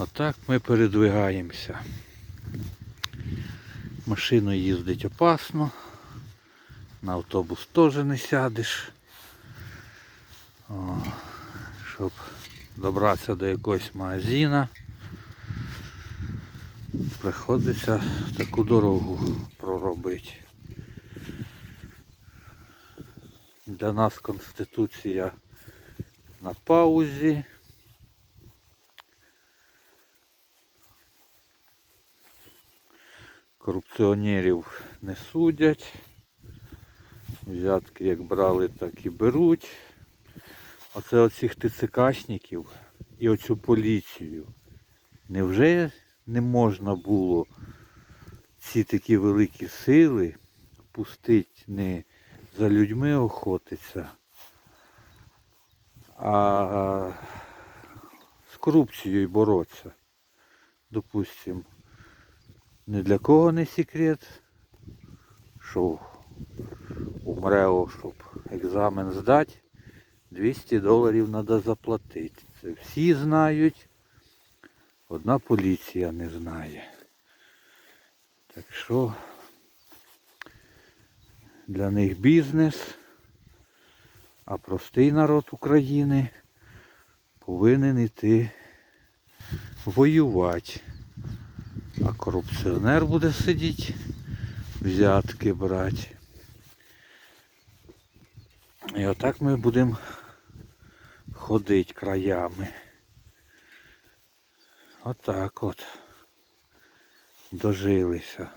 Отак ми передвигаємося. Машиною їздить опасно. На автобус теж не сядеш. О, щоб добратися до якогось магазина. Приходиться таку дорогу проробити. Для нас Конституція на паузі. Корупціонерів не судять. Взятки як брали, так і беруть. Оце оцих ТЦКшників і оцю поліцію. Невже не можна було ці такі великі сили пустити не за людьми охотиться, а з корупцією боротися. Допустим, ні для кого не секрет, що у МРЕО, щоб екзамен здати, 200 доларів треба заплатити. Це всі знають, одна поліція не знає. Так що для них бізнес, а простий народ України повинен іти воювати. А корупціонер буде сидіти, взятки брати. І отак ми будемо ходити краями. Отак от. Дожилися.